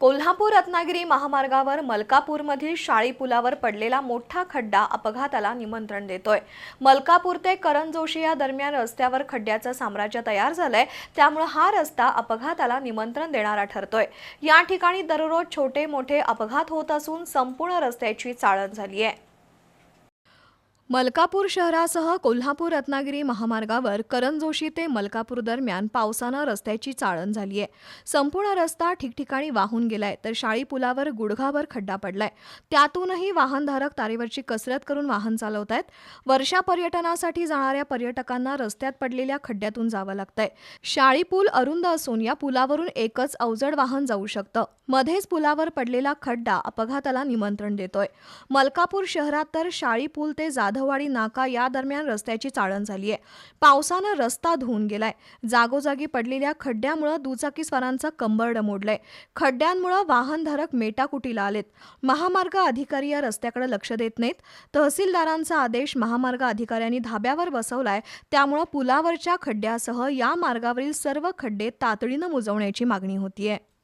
कोल्हापूर रत्नागिरी महामार्गावर मलकापूरमधील शाळी पुलावर पडलेला मोठा खड्डा अपघाताला निमंत्रण देतोय. मलकापूर ते करण जोशी या दरम्यान रस्त्यावर खड्ड्याचं साम्राज्य तयार झालंय. त्यामुळे हा रस्ता अपघाताला निमंत्रण देणारा ठरतोय. या ठिकाणी दररोज छोटे मोठे अपघात होत असून संपूर्ण रस्त्याची चाळण झाली आहे मलकापूर शहरासह कोल्हापूर रत्नागिरी महामार्गावर करण जोशी ते मलकापूर दरम्यान पावसानं रस्त्याची चाळण झाली आहे संपूर्ण रस्ता ठिकठिकाणी वाहून गेलाय तर शाळी पुलावर गुडघाभर खड्डा पडलाय. त्यातूनही वाहनधारक तारेवरची कसरत करून वाहन चालवत आहेत वर्षा पर्यटनासाठी जाणाऱ्या पर्यटकांना रस्त्यात पडलेल्या खड्ड्यातून जावं लागतंय. शाळी पूल अरुंद असून या पुलावरून एकच अवजड वाहन जाऊ शकतं. मध्येच पुलावर पडलेला खड्डा अपघाताला निमंत्रण देतोय. मलकापूर शहरात तर शाळी पूल ते जाधववाडी नाका या दरम्यान रस्त्याची चाळण झाली आहे. पावसानं रस्ता धुवून गेलाय. जागोजागी पडलेल्या खड्ड्यामुळं दुचाकीस्वारांचं कंबरड मोडलंय खड्ड्यांमुळं वाहनधारक मेटाकुटीला आलेत. महामार्ग अधिकारी या रस्त्याकडे लक्ष देत नाहीत. तहसीलदारांचा आदेश महामार्ग अधिकाऱ्यांनी धाब्यावर बसवलाय. त्यामुळं पुलावरच्या खड्ड्यासह या मार्गावरील सर्व खड्डे तातडीनं मुजवण्याची मागणी होतीये.